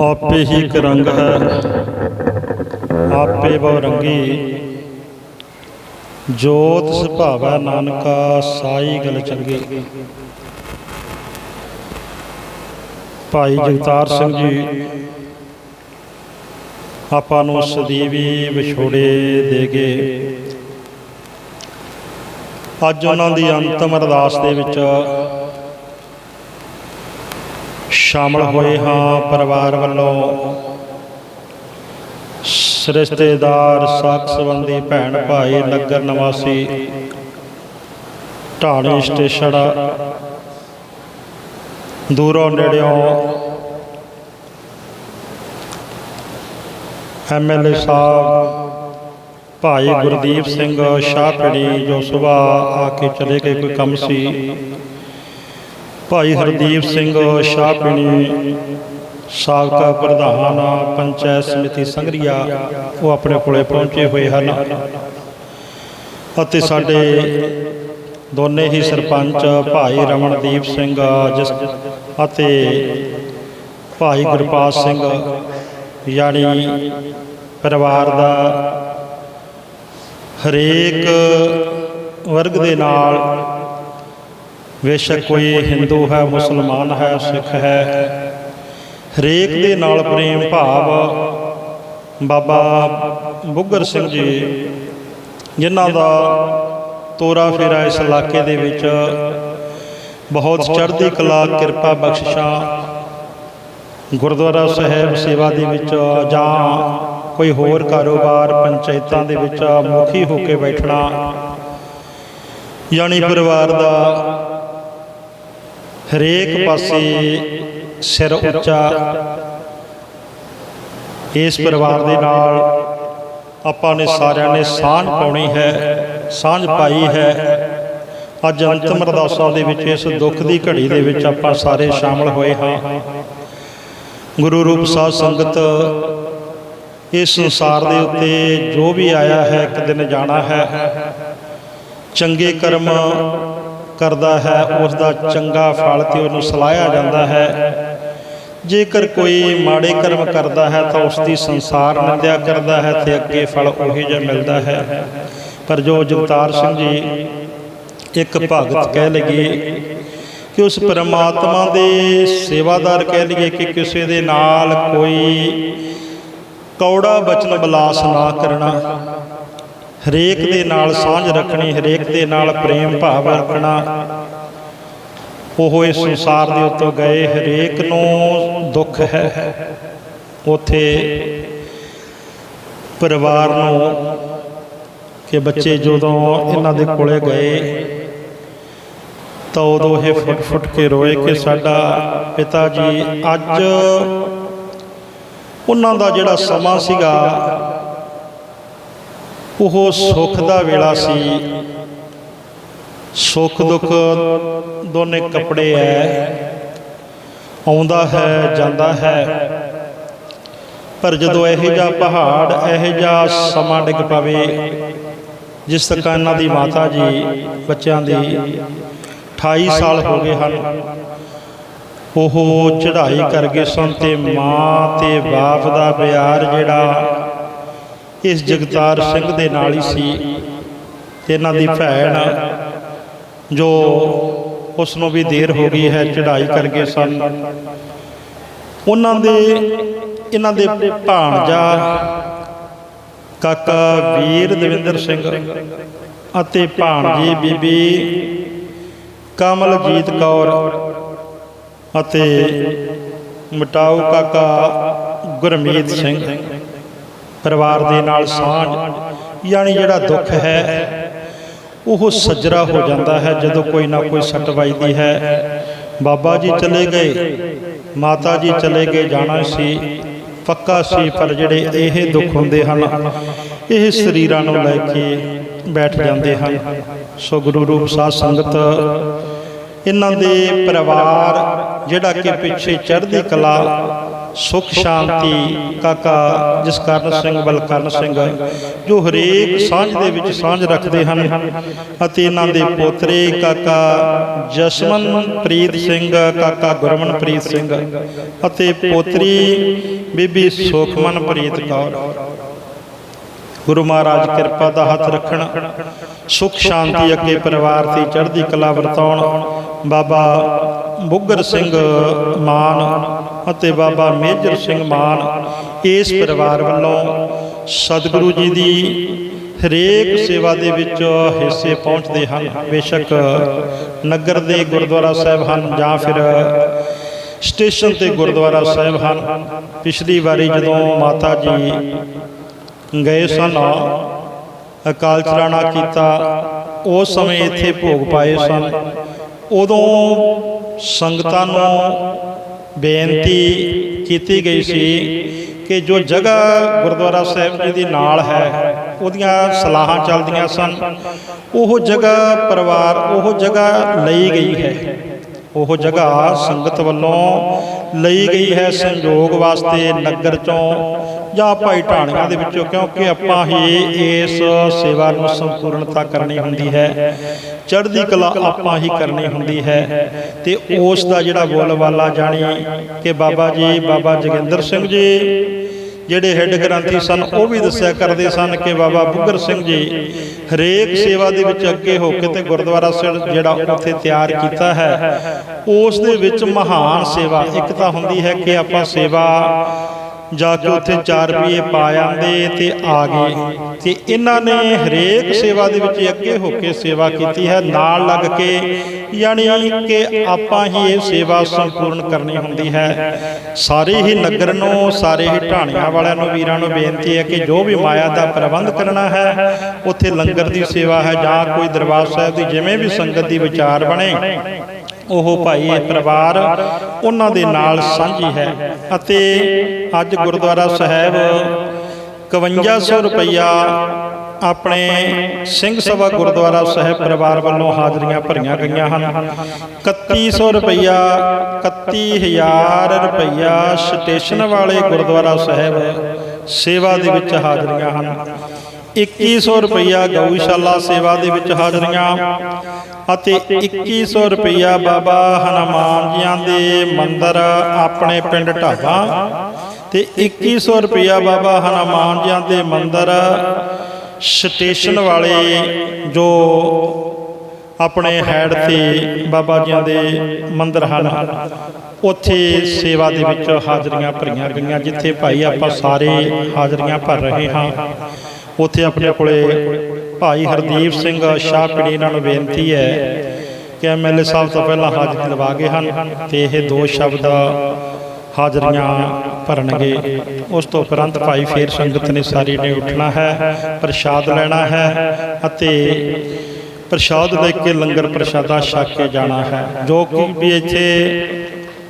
ਆਪੇ ਹੀ ਇੱਕ ਰੰਗ ਹੈ। ਆਪੇ ਬਹੁ ਰੰਗੀ। ਜੋਤ ਸੁਭਾਵੈ ਨਾਨਕਾ, ਸਾਈ ਗਲ ਚੰਗੀ। ਭਾਈ ਜਗਤਾਰ ਸਿੰਘ ਜੀ, ਆਪਾਂ ਨੂੰ ਸਦੀਵੀ ਵਿਛੋੜੇ ਦੇ ਗਏ ਅੱਜ ਉਹਨਾਂ ਦੀ ਅੰਤਮ ਅਰਦਾਸ ਦੇ ਵਿੱਚ ਸ਼ਾਮਲ ਹੋਏ ਹਾਂ ਪਰਿਵਾਰ ਵੱਲੋਂ। ਰਿਸ਼ਤੇਦਾਰ ਸਾਖ ਸੰਬੰਧੀ ਭੈਣ ਭਾਈ, ਨਗਰ ਨਿਵਾਸੀ, ਢਾਣੀ ਸਟੇਸ਼ਨ। ਦੂਰੋਂ ਨੇੜਿਓਂ ਐਮਐਲਏ ਸਾਹਿਬ, ਭਾਈ ਗੁਰਦੀਪ ਸਿੰਘ ਸ਼ਾਹਪੜੀ ਜੋ ਸਵੇਰ ਆ ਕੇ ਚਲੇ ਗਏ, ਕੋਈ ਕੰਮ ਸੀ? ਭਾਈ ਹਰਦੀਪ ਸਿੰਘ ਸ਼ਾਹਪਣੀ ਸਾਬਕਾ ਪ੍ਰਧਾਨ ਪੰਚਾਇਤ ਸਮਿਤੀ ਸੰਗਰੀਆ ਉਹ ਆਪਣੇ ਕੋਲੇ ਪਹੁੰਚੇ ਹੋਏ ਹਨ। ਅਤੇ ਸਾਡੇ ਦੋਨੇ ਹੀ ਸਰਪੰਚ ਭਾਈ ਰਮਨਦੀਪ ਸਿੰਘ ਜਿਸ ਅਤੇ ਭਾਈ ਗੁਰਪਾਲ ਸਿੰਘ ਯਾਨੀ ਪਰਿਵਾਰ ਦਾ ਹਰੇਕ ਵਰਗ ਦੇ ਨਾਲ ਬੇਸ਼ੱਕ ਕੋਈ ਹਿੰਦੂ ਹੈ ਮੁਸਲਮਾਨ ਹੈ ਸਿੱਖ ਹੈ। ਹਰੇਕ ਦੇ ਨਾਲ ਪ੍ਰੇਮ ਭਾਵ ਬਾਬਾ ਬੁੱਗਰ ਸਿੰਘ ਜੀ ਜਿਨ੍ਹਾਂ ਦਾ ਤੋਰਾ ਫੇਰਾ ਇਸ ਇਲਾਕੇ ਦੇ ਵਿੱਚ ਬਹੁਤ ਚੜ੍ਹਦੀ ਕਲਾ ਕਿਰਪਾ ਬਖਸ਼ਿਸ਼ਾਂ ਗੁਰਦੁਆਰਾ ਸਾਹਿਬ ਸੇਵਾ ਦੇ ਵਿੱਚ ਜਾਂ ਕੋਈ ਹੋਰ ਕਾਰੋਬਾਰ ਪੰਚਾਇਤਾਂ ਦੇ ਵਿੱਚ ਮੁਖੀ ਹੋ ਕੇ ਬੈਠਣਾ ਯਾਨੀ ਪਰਿਵਾਰ ਦਾ ਹਰੇਕ ਪਾਸੇ ਸਿਰ ਉੱਚਾ ਇਸ ਪਰਿਵਾਰ ਦੇ ਨਾਲ ਆਪਾਂ ਨੇ ਸਾਰਿਆਂ ਨੇ ਸਾਂਝ ਪਾਉਣੀ ਹੈ ਸਾਂਝ ਪਾਈ ਹੈ। ਅੱਜ ਅੰਤਮ ਅਰਦਾਸਾਂ ਦੇ ਵਿੱਚ ਇਸ ਦੁੱਖ ਦੀ ਘੜੀ ਦੇ ਵਿੱਚ ਆਪਾਂ ਸਾਰੇ ਸ਼ਾਮਲ ਹੋਏ ਹਾਂ। ਗੁਰੂ ਰੂਪ ਸਾਧ ਸੰਗਤ ਇਸ ਸੰਸਾਰ ਦੇ ਉੱਤੇ ਜੋ ਵੀ ਆਇਆ ਹੈ ਇੱਕ ਦਿਨ ਜਾਣਾ ਹੈ। ਚੰਗੇ ਕਰਮ ਕਰਦਾ ਹੈ ਉਸ ਦਾ ਚੰਗਾ ਫਲ ਤੇ ਉਹਨੂੰ ਸਲਾਹਿਆ ਜਾਂਦਾ ਹੈ। ਜੇਕਰ ਕੋਈ ਮਾੜੇ ਕਰਮ ਕਰਦਾ ਹੈ ਤਾਂ ਉਸ ਦੀ ਸੰਸਾਰ ਨਿੰਦਿਆ ਕਰਦਾ ਹੈ ਤੇ ਅੱਗੇ ਫਲ ਉਹੀ ਜਿਹਾ ਮਿਲਦਾ ਹੈ। ਪਰ ਜੋ ਜਗਤਾਰ ਸਿੰਘ ਜੀ ਇੱਕ ਭਗਤ ਕਹਿ ਲਈਏ ਕਿ ਉਸ ਪਰਮਾਤਮਾ ਦੇ ਸੇਵਾਦਾਰ ਕਹਿ ਲਈਏ ਕਿ ਕਿਸੇ ਦੇ ਨਾਲ ਕੋਈ ਕੌੜਾ ਬਚਨ ਬਲਾਸ ਨਾ ਕਰਨਾ ਹਰੇਕ ਦੇ ਨਾਲ ਸਾਂਝ ਰੱਖਣੀ, ਹਰੇਕ ਦੇ ਨਾਲ ਪ੍ਰੇਮ ਭਾਵ ਰੱਖਣਾ। ਉਹ ਇਸ ਸੰਸਾਰ ਦੇ ਉੱਤੋਂ ਗਏ, ਹਰੇਕ ਨੂੰ ਦੁੱਖ ਹੈ। ਉਥੇ ਪਰਿਵਾਰ ਨੂੰ ਕਿ ਬੱਚੇ ਜਦੋਂ ਇਹਨਾਂ ਦੇ ਕੋਲੇ ਗਏ, ਤਾਂ ਉਦੋਂ ਇਹ ਫੁੱਟ ਫੁੱਟ ਕੇ ਰੋਏ ਕਿ ਸਾਡਾ ਪਿਤਾ ਜੀ ਅੱਜ ਉਹਨਾਂ ਦਾ ਜਿਹੜਾ ਸਮਾਂ ਸੀਗਾ ਉਹ ਸੁੱਖ ਦਾ ਵੇਲਾ ਸੀ। ਸੁੱਖ ਦੁੱਖ ਦੋਨੇ ਕੱਪੜੇ ਐ। ਆਉਂਦਾ ਹੈ, ਜਾਂਦਾ ਹੈ। ਪਰ ਜਦੋਂ ਇਹੋ ਜਿਹਾ ਪਹਾੜ, ਇਹੋ ਜਿਹਾ ਸਮਾਂ ਡਿੱਗ ਪਵੇ, ਜਿਸ ਤਰ੍ਹਾਂ ਇਹਨਾਂ ਦੀ ਮਾਤਾ ਜੀ ਬੱਚਿਆਂ ਦੀ 28 ਸਾਲ ਹੋ ਗਏ ਹਨ, ਉਹ ਚੜ੍ਹਾਈ ਕਰ ਗਏ ਸਨ ਤੇ ਮਾਂ ਤੇ ਬਾਪ ਦਾ ਪਿਆਰ ਜਿਹੜਾ ਇਸ ਜਗਤਾਰ ਸਿੰਘ ਦੇ ਨਾਲ ਹੀ ਸੀ ਤੇ ਇਹਨਾਂ ਦੀ ਭੈਣ ਜੋ ਉਸ ਨੂੰ ਵੀ ਦੇਰ ਹੋ ਗਈ ਹੈ ਚੜ੍ਹਾਈ ਕਰ ਗਏ ਸਨ। ਉਹਨਾਂ ਦੇ ਇਹਨਾਂ ਦੇ ਭਾਣਜਾ ਕਾਕਾ ਵੀਰ ਦਵਿੰਦਰ ਸਿੰਘ ਅਤੇ ਭਾਣਜੀ ਬੀਬੀ ਕਮਲਜੀਤ ਕੌਰ ਅਤੇ ਮਟਾਉ ਕਾਕਾ ਗੁਰਮੀਤ ਸਿੰਘ। ਪਰਿਵਾਰ ਦੇ ਨਾਲ ਸਾਂਝ, ਯਾਨੀ ਜਿਹੜਾ ਦੁੱਖ ਹੈ, ਉਹ ਸੱਜਰਾ ਹੋ ਜਾਂਦਾ ਹੈ ਜਦੋਂ ਕੋਈ ਨਾ ਕੋਈ ਸੱਟ ਵੱਜਦੀ ਹੈ। ਬਾਬਾ ਜੀ ਚਲੇ ਗਏ, ਮਾਤਾ ਜੀ ਚਲੇ ਗਏ, ਜਾਣਾ ਸੀ, ਪੱਕਾ ਸੀ, ਪਰ ਜਿਹੜੇ ਇਹ ਦੁੱਖ ਹੁੰਦੇ ਹਨ, ਇਹ ਸਰੀਰਾਂ ਨੂੰ ਲੈ ਕੇ ਬੈਠ ਜਾਂਦੇ ਹਨ। ਸੋ ਗੁਰੂ ਰੂਪ ਸਾਧ ਸੰਗਤ, ਇਹਨਾਂ ਦੇ ਪਰਿਵਾਰ, ਜਿਹੜਾ ਕਿ ਪਿੱਛੇ ਚੜ੍ਹਦੀ ਕਲਾ ਸੁਖ ਸ਼ਾਂਤੀ ਕਾਕਾ ਜਸਕਰਨ ਸਿੰਘ ਬਲਕਰਨ ਸਿੰਘ ਜੋ ਹਰੇਕ ਸਾਂਝ ਦੇ ਵਿੱਚ ਸਾਂਝ ਰੱਖਦੇ ਹਨ ਅਤੇ ਇਹਨਾਂ ਦੇ ਪੋਤਰੇ ਕਾਕਾ ਜਸਮਨਪ੍ਰੀਤ ਸਿੰਘ ਕਾਕਾ ਗੁਰਮਨਪ੍ਰੀਤ ਸਿੰਘ ਅਤੇ ਪੋਤਰੀ ਬੀਬੀ ਸੁਖਮਨਪ੍ਰੀਤ ਕੌਰ। ਗੁਰੂ ਮਹਾਰਾਜ ਕਿਰਪਾ ਦਾ ਹੱਥ ਰੱਖਣ ਸੁਖ ਸ਼ਾਂਤੀ ਅੱਗੇ ਪਰਿਵਾਰ ਦੀ ਚੜ੍ਹਦੀ ਕਲਾ ਵਰਤਾਉਣ। ਬਾਬਾ ਬੁੱਗਰ ਸਿੰਘ ਮਾਨ ਅਤੇ ਬਾਬਾ ਮੇਜਰ ਸਿੰਘ ਮਾਨ ਇਸ ਪਰਿਵਾਰ ਵੱਲੋਂ ਸਤਿਗੁਰੂ ਜੀ ਦੀ ਹਰੇਕ ਸੇਵਾ ਦੇ ਵਿੱਚ ਹਿੱਸੇ ਪਹੁੰਚਦੇ ਹਨ। ਬੇਸ਼ੱਕ ਨਗਰ ਦੇ ਗੁਰਦੁਆਰਾ ਸਾਹਿਬ ਹਨ ਜਾਂ ਫਿਰ ਸਟੇਸ਼ਨ ਤੇ ਗੁਰਦੁਆਰਾ ਸਾਹਿਬ ਹਨ। ਪਿਛਲੀ ਵਾਰੀ ਜਦੋਂ ਮਾਤਾ ਜੀ ਗਏ ਸਨ ਅਕਾਲ ਚਲਾਣਾ ਕੀਤਾ ਉਸ ਸਮੇਂ ਇੱਥੇ ਭੋਗ ਪਾਏ ਸਨ। ਉਦੋਂ ਸੰਗਤਾਂ ਨੂੰ ਬੇਨਤੀ ਕੀਤੀ ਗਈ ਸੀ ਕਿ ਜੋ ਜਗ੍ਹਾ ਗੁਰਦੁਆਰਾ ਸਾਹਿਬ ਜੀ ਦੇ ਨਾਲ ਹੈ, ਉਹਦੀਆਂ ਸਲਾਹਾਂ ਚੱਲਦੀਆਂ ਸਨ। ਉਹ ਜਗ੍ਹਾ ਪਰਿਵਾਰ, ਉਹ ਜਗ੍ਹਾ ਲਈ ਗਈ ਹੈ। ਉਹ ਜਗ੍ਹਾ ਸੰਗਤ ਵੱਲੋਂ ਲਈ ਗਈ ਹੈ ਸੰਯੋਗ ਵਾਸਤੇ ਨਗਰ ਚੋਂ ਜਾਂ ਭਾਈ ਢਾਣੀਆਂ ਦੇ ਵਿੱਚੋਂ ਕਿਉਂਕਿ ਆਪਾਂ ਹੀ ਇਸ ਸੇਵਾ ਨੂੰ ਸੰਪੂਰਨਤਾ ਕਰਨੀ ਹੁੰਦੀ ਹੈ। ਚੜ੍ਹਦੀ ਕਲਾ ਆਪਾਂ ਹੀ ਕਰਨੀ ਹੁੰਦੀ ਹੈ। ਤੇ ਉਸ ਦਾ ਜਿਹੜਾ ਬੋਲਵਾਲਾ ਜਾਣੀ ਕਿ ਬਾਬਾ ਜੀ ਬਾਬਾ ਜੋਗਿੰਦਰ ਸਿੰਘ ਜੀ ਜਿਹੜੇ ਹੈੱਡ ਗ੍ਰੰਥੀ ਸਨ ਉਹ ਵੀ ਦੱਸਿਆ ਕਰਦੇ ਸਨ ਕਿ ਬਾਬਾ ਬੁੱਗਰ ਸਿੰਘ ਜੀ ਹਰੇਕ ਸੇਵਾ ਦੇ ਵਿੱਚ ਅੱਗੇ ਹੋ ਕੇ ਤੇ ਗੁਰਦੁਆਰਾ ਸਾਹਿਬ ਜਿਹੜਾ ਉੱਥੇ ਤਿਆਰ ਕੀਤਾ ਹੈ ਉਸ ਦੇ ਵਿੱਚ ਮਹਾਨ ਸੇਵਾ ਇੱਕ ਤਾਂ ਹੁੰਦੀ ਹੈ ਕਿ ਆਪਾਂ ਸੇਵਾ ਜਾ ਕੇ ਉੱਥੇ 4 ਰੁਪਏ ਪਾ ਆਂਦੇ ਤੇ ਆ ਗਏ। ਤੇ ਇਹਨਾਂ ਨੇ ਹਰੇਕ ਸੇਵਾ ਦੇ ਵਿੱਚ ਅੱਗੇ ਹੋ ਕੇ ਸੇਵਾ ਕੀਤੀ ਹੈ ਨਾਲ ਲੱਗ ਕੇ ਯਾਨੀ ਕਿ ਆਪਾਂ ਹੀ ਇਹ ਸੇਵਾ ਸੰਪੂਰਨ ਕਰਨੀ ਹੁੰਦੀ ਹੈ। ਸਾਰੇ ਹੀ ਨਗਰ ਨੂੰ ਸਾਰੇ ਹੀ ਢਾਣੀਆਂ ਵਾਲਿਆਂ ਨੂੰ ਵੀਰਾਂ ਨੂੰ ਬੇਨਤੀ ਹੈ ਕਿ ਜੋ ਵੀ ਮਾਇਆ ਦਾ ਪ੍ਰਬੰਧ ਕਰਨਾ ਹੈ ਉੱਥੇ ਲੰਗਰ ਦੀ ਸੇਵਾ ਹੈ ਜਾਂ ਕੋਈ ਦਰਬਾਰ ਸਾਹਿਬ ਦੀ ਜਿਵੇਂ ਵੀ ਸੰਗਤ ਦੀ ਵਿਚਾਰ ਬਣੇ। ਉਹ ਭਾਈ ਇਹ ਪਰਿਵਾਰ ਉਹਨਾਂ ਦੇ ਨਾਲ ਸਾਂਝੀ ਹੈ। ਅਤੇ ਅੱਜ ਗੁਰਦੁਆਰਾ ਸਾਹਿਬ 5100 ਰੁਪਇਆ ਆਪਣੇ ਸਿੰਘ ਸਭਾ ਗੁਰਦੁਆਰਾ ਸਾਹਿਬ ਪਰਿਵਾਰ ਵੱਲੋਂ ਹਾਜ਼ਰੀਆਂ ਭਰੀਆਂ ਗਈਆਂ ਹਨ। 3100 ਰੁਪਇਆ 31000 ਰੁਪਇਆ ਸਟੇਸ਼ਨ ਵਾਲੇ ਗੁਰਦੁਆਰਾ ਸਾਹਿਬ ਸੇਵਾ ਦੇ ਵਿੱਚ ਹਾਜ਼ਰੀਆਂ ਹਨ। 2100 ਰੁਪਇਆ ਗਊਸ਼ਾਲਾ ਸੇਵਾ ਦੇ ਵਿੱਚ ਹਾਜ਼ਰੀਆਂ ਅਤੇ 2100 ਰੁਪਇਆ ਬਾਬਾ ਹਨੂਮਾਨ ਜੀਆਂ ਦੇ ਮੰਦਿਰ ਆਪਣੇ ਪਿੰਡ ਢਾਬਾ ਤੇ 2100 ਰੁਪਇਆ ਬਾਬਾ ਹਨੂਮਾਨ ਜੀਆਂ ਦੇ ਮੰਦਿਰ ਸਟੇਸ਼ਨ ਵਾਲੇ ਜੋ ਆਪਣੇ ਹੈਡ ਤੇ ਬਾਬਾ ਜੀਆਂ ਦੇ ਮੰਦਿਰ ਹਨ। ਉੱਥੇ ਸੇਵਾ ਦੇ ਵਿੱਚ ਹਾਜ਼ਰੀਆਂ ਭਰੀਆਂ ਗਈਆਂ ਜਿੱਥੇ ਭਾਈ ਆਪਾਂ ਸਾਰੇ ਹਾਜ਼ਰੀਆਂ ਭਰ ਰਹੇ ਹਾਂ। ਉੱਥੇ ਆਪਣੇ ਕੋਲੇ ਭਾਈ ਹਰਦੀਪ ਸਿੰਘ ਸ਼ਾਹ ਪਿੰਡੀ ਇਹਨਾਂ ਨੂੰ ਬੇਨਤੀ ਹੈ ਕਿ ਐਮਐਲਏ ਸਾਹਿਬ ਤੋਂ ਪਹਿਲਾਂ ਹਾਜ਼ਰੀ ਲਵਾ ਗਏ ਹਨ ਤੇ ਇਹ ਦੋ ਸ਼ਬਦ ਹਾਜ਼ਰੀਆਂ ਭਰਨਗੇ। ਉਸ ਤੋਂ ਉਪਰੰਤ ਭਾਈ ਫੇਰ ਸੰਗਤ ਨੇ ਸਾਰੀ ਨੇ ਉੱਠਣਾ ਹੈ, ਪ੍ਰਸ਼ਾਦ ਲੈਣਾ ਹੈ ਅਤੇ ਪ੍ਰਸ਼ਾਦ ਲੈ ਕੇ ਲੰਗਰ ਪ੍ਰਸ਼ਾਦਾ ਛਕ ਕੇ ਜਾਣਾ ਹੈ, ਜੋ ਕਿ ਵੀ ਇੱਥੇ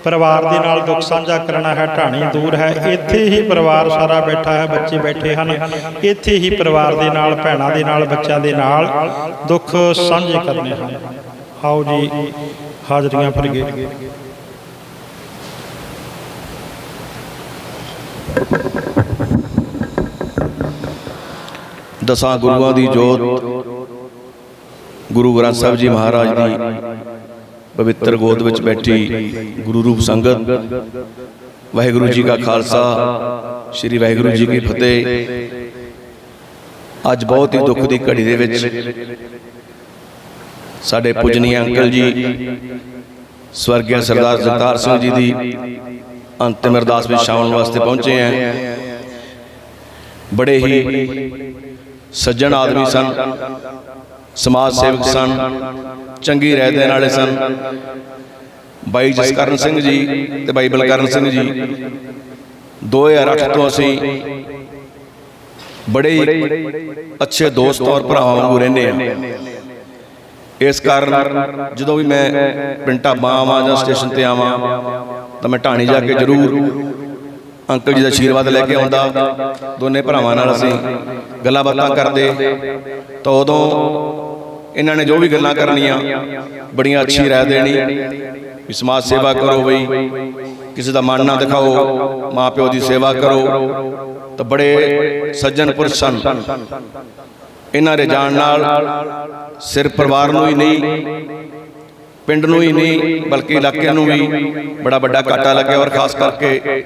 ਪਰਿਵਾਰ ਦੇ ਨਾਲ ਦੁੱਖ ਸਾਂਝਾ ਕਰਨਾ ਹੈ, ਢਾਣੀ ਦੂਰ ਹੈ। ਇੱਥੇ ਹੀ ਪਰਿਵਾਰ ਸਾਰਾ ਬੈਠਾ ਹੈ, ਬੱਚੇ ਬੈਠੇ ਹਨ। ਇੱਥੇ ਹੀ ਪਰਿਵਾਰ ਦੇ ਨਾਲ, ਭੈਣਾਂ ਦੇ ਨਾਲ, ਬੱਚਿਆਂ ਦੇ ਨਾਲ ਦੁੱਖ ਸਾਂਝੇ ਕਰਨੇ ਹਨ। ਆਓ ਜੀ, ਹਾਜ਼ਰੀਆਂ ਭਰੀਏ। ਦਸਾਂ ਗੁਰੂਆਂ ਦੀ ਜੋਤ, ਗੁਰੂ ਗ੍ਰੰਥ ਸਾਹਿਬ ਜੀ ਮਹਾਰਾਜ ਦੀ। ਪਵਿੱਤਰ ਗੋਦ ਵਿੱਚ ਬੈਠੀ ਗੁਰੂ ਰੂਪ ਸੰਗਤ। ਵਾਹਿਗੁਰੂ ਜੀ ਕਾ ਖਾਲਸਾ। ਸ੍ਰੀ ਵਾਹਿਗੁਰੂ ਜੀ ਕੀ ਫਤਿਹ। ਅੱਜ ਬਹੁਤ ਹੀ ਦੁੱਖ ਦੀ ਘੜੀ ਦੇ ਵਿੱਚ ਸਾਡੇ ਪੂਜਨੀय ਅੰਕਲ ਜੀ ਸਵਰਗੀ ਸਰਦਾਰ ਜਗਤਾਰ ਸਿੰਘ ਜੀ ਦੀ ਅੰਤਿਮ ਅਰਦਾਸ ਵਿੱਚ ਸ਼ਾਮਲ ਵਾਸਤੇ ਪਹੁੰਚੇ ਹੈ ਬੜੇ ਹੀ ਸੱਜਣ ਆਦਮੀ ਸਨ। ਸਮਾਜ ਸੇਵਕ ਸਨ। ਚੰਗੀ ਰਹਿ ਦੇਣ ਵਾਲੇ ਸਨ। ਬਾਈ ਜਸਕਰਨ ਸਿੰਘ ਜੀ ਤੇ ਬਾਈ ਬਲਕਰਨ ਸਿੰਘ ਜੀ। 2008 ਤੋਂ ਅਸੀਂ ਬੜੇ ਹੀ ਅੱਛੇ ਦੋਸਤ ਔਰ ਭਰਾਵਾਂ ਵਾਂਗੂ ਰਹਿੰਦੇ ਆ ਇਸ ਕਾਰਨ ਜਦੋਂ ਵੀ ਮੈਂ ਪਿੰਡ ਢਾਬਾ ਆਵਾਂ ਜਾਂ ਸਟੇਸ਼ਨ ਤੇ ਆਵਾਂ, ਤਾਂ ਮੈਂ ਢਾਣੀ ਜਾ ਕੇ ਜ਼ਰੂਰ ਅੰਕਲ ਜੀ ਦਾ ਆਸ਼ੀਰਵਾਦ ਲੈ ਕੇ ਆਉਂਦਾ। ਦੋਨੇ ਭਰਾਵਾਂ ਨਾਲ ਅਸੀਂ ਗੱਲਾਂ ਬਾਤਾਂ ਕਰਦੇ। ਤਾਂ ਉਦੋਂ ਇਹਨਾਂ ਨੇ ਜੋ ਵੀ ਗੱਲਾਂ ਕਰਨੀਆਂ ਬੜੀਆਂ ਅੱਛੀ ਰਾਏ ਦੇਣੀ। ਵੀ ਸਮਾਜ ਸੇਵਾ ਕਰੋ ਬਈ। ਕਿਸੇ ਦਾ ਮਨ ਨਾ ਦਿਖਾਓ ਮਾਪਿਓ ਦੀ ਸੇਵਾ ਕਰੋ। ਤਾਂ ਬੜੇ ਸੱਜਣ ਪੁਰਸ਼ ਸਨ। ਇਹਨਾਂ ਦੇ ਜਾਣ ਨਾਲ ਸਿਰ ਪਰਿਵਾਰ ਨੂੰ ਹੀ ਨਹੀਂ ਪਿੰਡ ਨੂੰ ਹੀ ਨਹੀਂ ਬਲਕਿ ਇਲਾਕੇ ਨੂੰ ਵੀ ਬੜਾ ਵੱਡਾ ਘਾਟਾ ਲੱਗਿਆ ਔਰ ਖਾਸ ਕਰਕੇ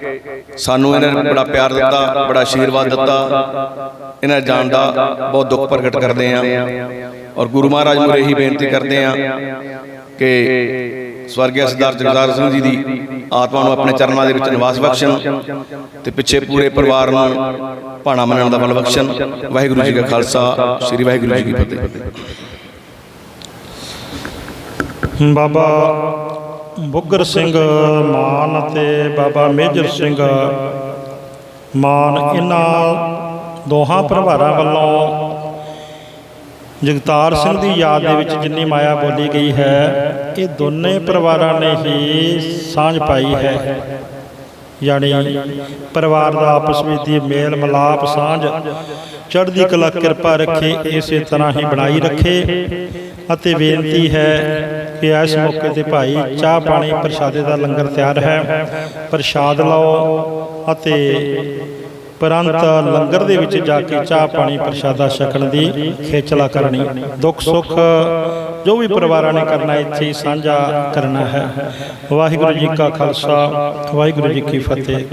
ਸਾਨੂੰ ਇਹਨਾਂ ਨੇ ਬੜਾ ਪਿਆਰ ਦਿੱਤਾ ਬੜਾ ਆਸ਼ੀਰਵਾਦ ਦਿੱਤਾ। ਇਹਨਾਂ ਜਾਣ ਦਾ ਬਹੁਤ ਦੁੱਖ ਪ੍ਰਗਟ ਕਰਦੇ ਹਾਂ ਔਰ ਗੁਰੂ ਮਹਾਰਾਜ ਨੂੰ ਇਹੀ ਬੇਨਤੀ ਕਰਦੇ ਹਾਂ ਕਿ ਸਵਰਗੀ ਸਰਦਾਰ ਜਗਦਾਰ ਸਿੰਘ ਜੀ ਦੀ ਆਤਮਾ ਨੂੰ ਆਪਣੇ ਚਰਨਾਂ ਦੇ ਵਿੱਚ ਨਿਵਾਸ ਬਖਸ਼ਣ ਤੇ ਪਿੱਛੇ ਪੂਰੇ ਪਰਿਵਾਰ ਨੂੰ ਭਾਣਾ ਮੰਨਣ ਦਾ ਬਲ ਬਖਸ਼ਣ। ਵਾਹਿਗੁਰੂ ਜੀ ਕਾ ਖਾਲਸਾ, ਸ੍ਰੀ ਵਾਹਿਗੁਰੂ ਜੀ ਕੀ ਫਤਿਹ। ਬਾਬਾ ਬੁੱਗਰ ਸਿੰਘ ਮਾਨ ਅਤੇ ਬਾਬਾ ਮੇਜਰ ਸਿੰਘ ਮਾਨ ਇਹਨਾਂ ਦੋਹਾਂ ਪਰਿਵਾਰਾਂ ਵੱਲੋਂ ਜਗਤਾਰ ਸਿੰਘ ਦੀ ਯਾਦ ਦੇ ਵਿੱਚ ਜਿੰਨੀ ਮਾਇਆ ਬੋਲੀ ਗਈ ਹੈ ਇਹ ਦੋਨੇ ਪਰਿਵਾਰਾਂ ਨੇ ਹੀ ਸਾਂਝ ਪਾਈ ਹੈ। ਯਾਨੀ ਪਰਿਵਾਰ ਦਾ ਆਪਸ ਵਿੱਚ ਦੀ ਮੇਲ ਮਿਲਾਪ ਸਾਂਝ। ਚੜ੍ਹਦੀ ਕਲਾ ਕਿਰਪਾ ਰੱਖੇ ਇਸੇ ਤਰ੍ਹਾਂ ਹੀ ਬਣਾਈ ਰੱਖੇ। ਅਤੇ ਬੇਨਤੀ ਹੈ ਕਿ ਇਸ ਮੌਕੇ ਤੇ ਭਾਈ ਚਾਹ ਪਾਣੀ ਪ੍ਰਸ਼ਾਦੇ ਦਾ ਲੰਗਰ ਤਿਆਰ ਹੈ। ਪ੍ਰਸ਼ਾਦ ਲਓ ਅਤੇ ਪਰੰਤ ਲੰਗਰ ਦੇ ਵਿੱਚ ਜਾ ਕੇ ਚਾਹ ਪਾਣੀ ਪ੍ਰਸ਼ਾਦਾ ਛਕਣ ਦੀ ਖੇਚਲਾ ਕਰਨੀ ਦੁੱਖ ਸੁੱਖ ਜੋ ਵੀ ਪਰਿਵਾਰਾਂ ਨੇ ਕਰਨਾ ਇੱਥੇ ਸਾਂਝਾ ਕਰਨਾ ਹੈ। ਵਾਹਿਗੁਰੂ ਜੀ ਕਾ ਖਾਲਸਾ ਵਾਹਿਗੁਰੂ ਜੀ ਕੀ ਫਤਿਹ।